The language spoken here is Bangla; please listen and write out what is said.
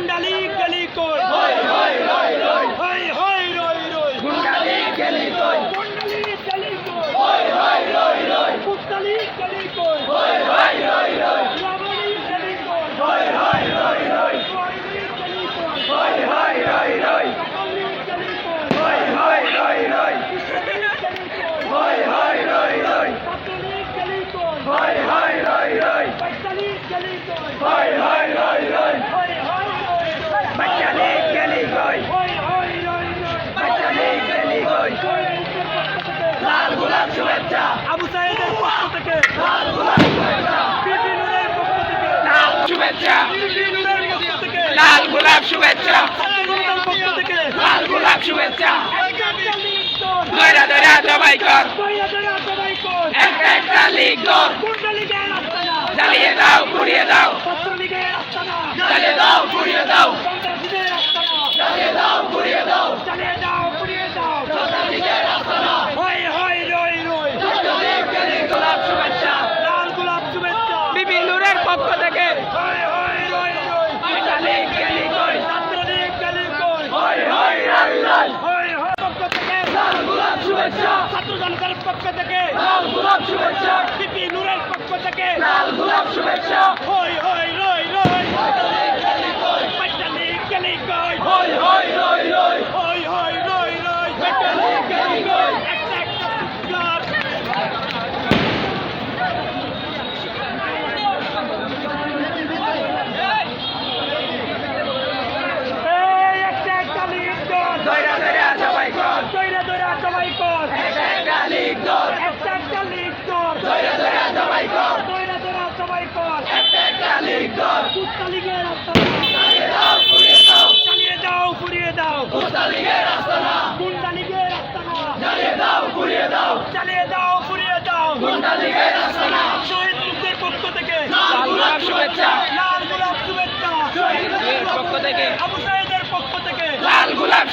গুন্ডালি গলি কই হই হই রই রই হই হই রই রই গুন্ডালি গেলি কই গুন্ডালি গলি কই হই হই রই রই কুত্তালি গলি কই হই হই রই রই রাবণি গলি কই হই হই রই রই কোয়লি গলি কই হই হই রই রই কাকলি গলি কই হই হই রই রই কুত্তালি গলি কই হই হই রই রই কাকলি গলি কই হই হই রই রই পৈতালি গলি কই হই হই পক্ষ শুভেচ্ছা লাল গোলাপ শুভেচ্ছা। লাল গোলাপ শুভেচ্ছা। দইরা দইরা জবাই কর। একটা একটা লিগ না জ্বালিয়ে দাও, পুড়িয়ে দাও। জ্বালিয়ে দাও, পুড়িয়ে দাও সন্ত্রাসীদের রাস্তা না জ্বালিয়ে দাও পুড়িয়ে দাও চালিয়ে দাও পুড়িয়ে দাও লিগের রাস্তা না হই হই রই রই লিগ গেলি গোলাপ শুভেচ্ছা লাল গোলাপ শুভেচ্ছা বিবি নূরের পক্ষ থেকে হই হই রই রই একটা লিগ গেলি কই ছাত্রলীগ গলি কই হই হই রাই রাই হই হই পক্ষ থেকে লাল গোলাপ শুভেচ্ছা ছাত্র জনতার পক্ষ থেকে লাল গোলাপ শুভেচ্ছা পিপি নুরের পক্ষ থেকে লাল গোলাপ শুভেচ্ছা হই হই রই রই পাঁচটা লিগ গলি কই হই হই রই রই হই হই রই রই একটা লিগ গেলি কই একটা একটা ফুটবলার এই একটা একটা লিগ কর দইরা দইরা জবাই কর দইরা দইরা সবাই কর একটা একটা লিগ কর একটা একটা লিগ কর দইরা দইরা জবাই কর দইরা দইরা সবাই কর। লিগের রাস্তা চালিয়ে দাও পুড়িয়ে দাও। লিগের রাস্তা গুন্ডা লিগের রাস্তা না। দাও পুড়িয়ে দাও চালিয়ে দাও পুড়িয়ে দাও। কুত্তা লিগের রাস্তা শহীদ মুক্তির পক্ষ থেকে। লাল গোলাপ শুভেচ্ছা। লাল গোলাপ শুভেচ্ছা। পক্ষ থেকে। আবু পক্ষ থেকে। লাল গোলাপ